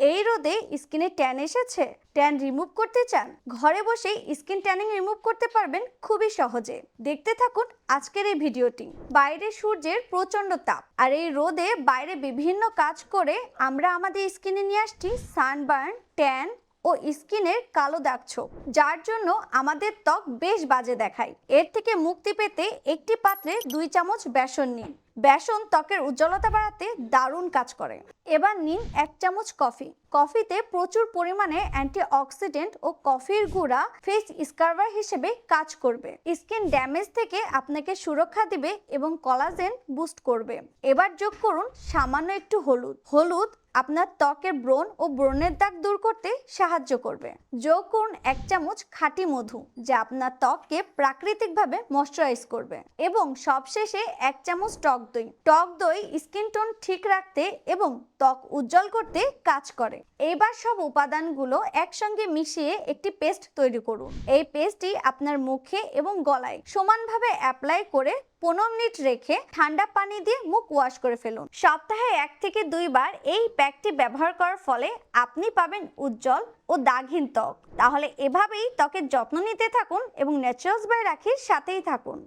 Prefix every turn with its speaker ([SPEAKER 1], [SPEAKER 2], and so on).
[SPEAKER 1] এই রোদে স্কিনে ট্যান এসেছে? ট্যান রিমুভ করতে চান? ঘরে বসেই স্কিন ট্যানিং রিমুভ করতে পারবেন খুবই সহজে। দেখতে থাকুন আজকের এই ভিডিওটি। বাইরে সূর্যের প্রচণ্ড তাপ। আর এই রোদে বাইরে বিভিন্ন কাজ করে আমরা আমাদের স্কিনে নিয়ে আসছি সানবার্ন, ট্যান ও স্কিনের কালো দাগ ছোপ। যার জন্য আমাদের ত্বক বেশ বাজে দেখায়। এর থেকে মুক্তি পেতে একটি পাত্রে দুই চামচ বেসন নিন। বেসন ত্বকের উজ্জ্বলতা বাড়াতে দারুণ কাজ করে। এবার নিন এক চামচ কফি। কফিতে প্রচুর পরিমাণে অ্যান্টিঅক্সিডেন্ট ও কফির গুঁড়া ফেস স্কার্ভার হিসেবে কাজ করবে। স্কিন ড্যামেজ থেকে আপনাকে সুরক্ষা দিবে এবং কলাজেন বুস্ট করবে। এবার যোগ করুন সামান্য একটু হলুদ। হলুদ আপনার ত্বকের ব্রণ ও ব্রণের দাগ দূর করতে সাহায্য করবে। যোগ করুন এক চামচ খাঁটি মধু, যা আপনার ত্বককে প্রাকৃতিকভাবে ময়শ্চারাইজ করবে। এবং সবশেষে এক চামচ টক দই। টক দই স্কিন টোন ঠিক রাখতে এবং ত্বক উজ্জ্বল করতে কাজ করে। এবার সব উপাদানগুলো একসঙ্গে মিশিয়ে একটি পেস্ট তৈরি করুন। এই পেস্টটি আপনার মুখে এবং গলায় সমানভাবে অ্যাপ্লাই করে পনেরো মিনিট রেখে ঠান্ডা পানি দিয়ে মুখ ওয়াশ করে ফেলুন। সপ্তাহে এক থেকে দুইবার এই প্যাকটি ব্যবহার করার ফলে আপনি পাবেন উজ্জ্বল ও দাগহীন ত্বক। তাহলে এভাবেই ত্বকের যত্ন নিতে থাকুন এবং ন্যাচারালস বাই রাখির সাথেই থাকুন।